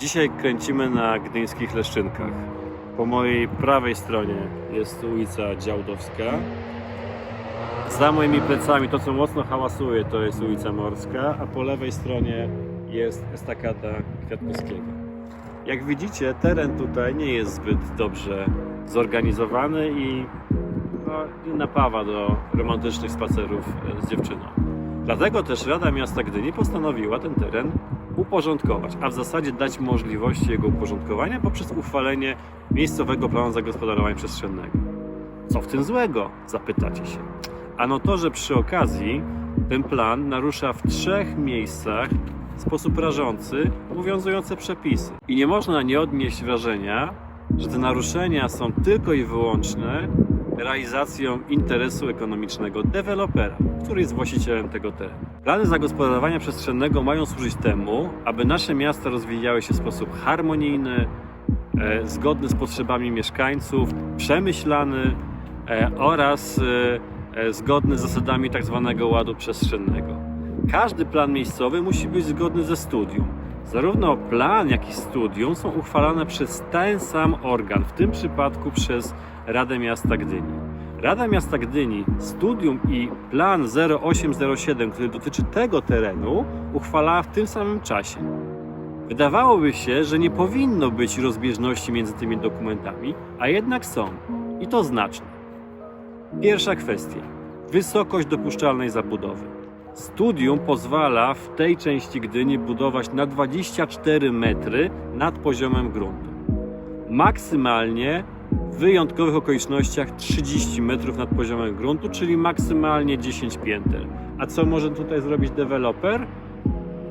Dzisiaj kręcimy na gdyńskich Leszczynkach. Po mojej prawej stronie jest ulica Działdowska. Za moimi plecami to, co mocno hałasuje, to jest ulica Morska, a po lewej stronie jest estakada Kwiatkowskiego. Jak widzicie, teren tutaj nie jest zbyt dobrze zorganizowany i no, nie napawa do romantycznych spacerów z dziewczyną. Dlatego też Rada Miasta Gdyni postanowiła ten teren uporządkować, a w zasadzie dać możliwości jego uporządkowania poprzez uchwalenie miejscowego planu zagospodarowania przestrzennego. Co w tym złego? Zapytacie się. Ano to, że przy okazji ten plan narusza w trzech miejscach w sposób rażący obowiązujące przepisy. I nie można nie odnieść wrażenia, że te naruszenia są tylko i wyłącznie realizacją interesu ekonomicznego dewelopera, który jest właścicielem tego terenu. Plany zagospodarowania przestrzennego mają służyć temu, aby nasze miasta rozwijały się w sposób harmonijny, e, zgodny z potrzebami mieszkańców, przemyślany e, oraz e, zgodny z zasadami tzw. ładu przestrzennego. Każdy plan miejscowy musi być zgodny ze studium. Zarówno plan, jak i studium są uchwalane przez ten sam organ, w tym przypadku przez Radę Miasta Gdyni. Rada Miasta Gdyni studium i plan 0807, który dotyczy tego terenu, uchwalała w tym samym czasie. Wydawałoby się, że nie powinno być rozbieżności między tymi dokumentami, a jednak są. I to znaczne. Pierwsza kwestia. Wysokość dopuszczalnej zabudowy. Studium pozwala w tej części Gdyni budować na 24 metry nad poziomem gruntu. Maksymalnie wyjątkowych okolicznościach 30 metrów nad poziomem gruntu, czyli maksymalnie 10 pięter. A co może tutaj zrobić deweloper?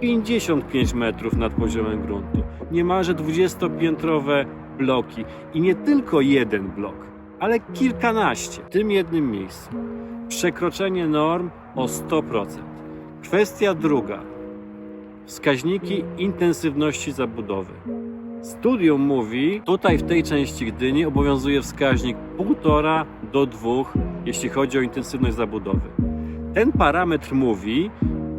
55 metrów nad poziomem gruntu. Niemalże 20-piętrowe bloki. I nie tylko jeden blok, ale kilkanaście w tym jednym miejscu. Przekroczenie norm o 100%. Kwestia druga. Wskaźniki intensywności zabudowy. Studium mówi, tutaj w tej części Gdyni obowiązuje wskaźnik 1,5 do 2, jeśli chodzi o intensywność zabudowy. Ten parametr mówi,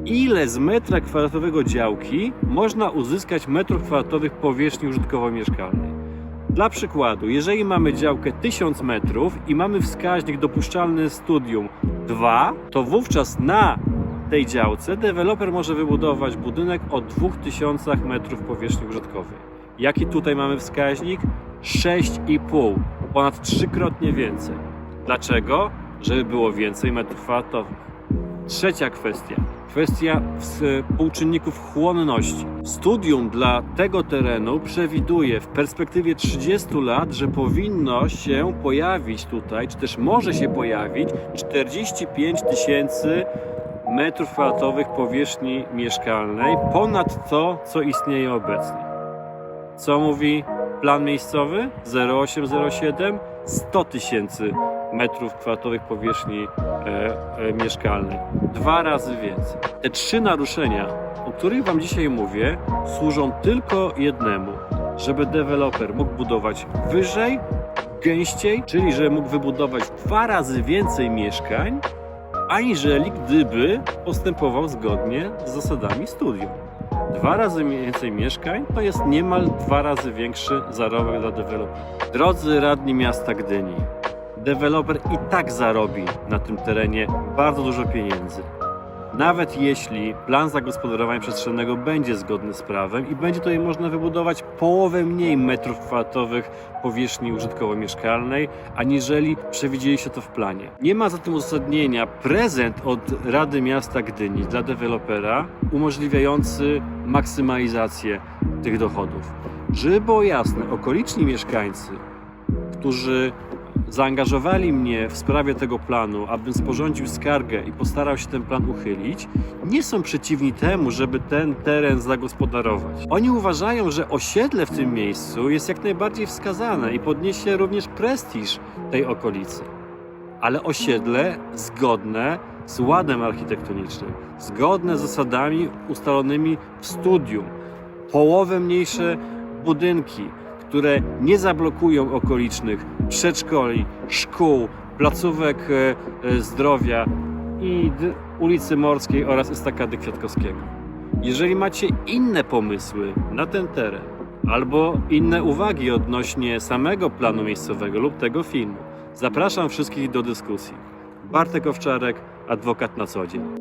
ile z metra kwadratowego działki można uzyskać metrów kwadratowych powierzchni użytkowo-mieszkalnej. Dla przykładu, jeżeli mamy działkę 1000 metrów i mamy wskaźnik dopuszczalny studium 2, to wówczas na tej działce deweloper może wybudować budynek o 2000 metrów powierzchni użytkowej. Jaki tutaj mamy wskaźnik? 6,5, ponad trzykrotnie więcej. Dlaczego? Żeby było więcej metrów kwadratowych. Trzecia kwestia. Kwestia współczynników chłonności. Studium dla tego terenu przewiduje w perspektywie 30 lat, że powinno się pojawić tutaj, czy też może się pojawić 45 tysięcy metrów kwadratowych powierzchni mieszkalnej ponad to, co istnieje obecnie. Co mówi plan miejscowy 0807? 100 tysięcy metrów kwadratowych powierzchni e, e, mieszkalnej. Dwa razy więcej. Te trzy naruszenia, o których Wam dzisiaj mówię, służą tylko jednemu, żeby deweloper mógł budować wyżej, gęściej, czyli że mógł wybudować dwa razy więcej mieszkań, aniżeli gdyby postępował zgodnie z zasadami studium. Dwa razy więcej mieszkań to jest niemal dwa razy większy zarobek dla dewelopera. Drodzy radni miasta Gdyni, deweloper i tak zarobi na tym terenie bardzo dużo pieniędzy. Nawet jeśli plan zagospodarowania przestrzennego będzie zgodny z prawem i będzie tutaj można wybudować połowę mniej metrów kwadratowych powierzchni użytkowo-mieszkalnej, aniżeli przewidzieliście to w planie. Nie ma zatem uzasadnienia prezent od Rady Miasta Gdyni dla dewelopera umożliwiający maksymalizację tych dochodów. Żeby było jasne, okoliczni mieszkańcy, którzy zaangażowali mnie w sprawie tego planu, abym sporządził skargę i postarał się ten plan uchylić, nie są przeciwni temu, żeby ten teren zagospodarować. Oni uważają, że osiedle w tym miejscu jest jak najbardziej wskazane i podniesie również prestiż tej okolicy. Ale osiedle zgodne z ładem architektonicznym, zgodne z zasadami ustalonymi w studium, połowę mniejsze budynki, które nie zablokują okolicznych przedszkoli, szkół, placówek e, e, zdrowia i ulicy Morskiej oraz Estakady Kwiatkowskiego. Jeżeli macie inne pomysły na ten teren, albo inne uwagi odnośnie samego planu miejscowego lub tego filmu. Zapraszam wszystkich do dyskusji. Bartek Owczarek, adwokat na co dzień.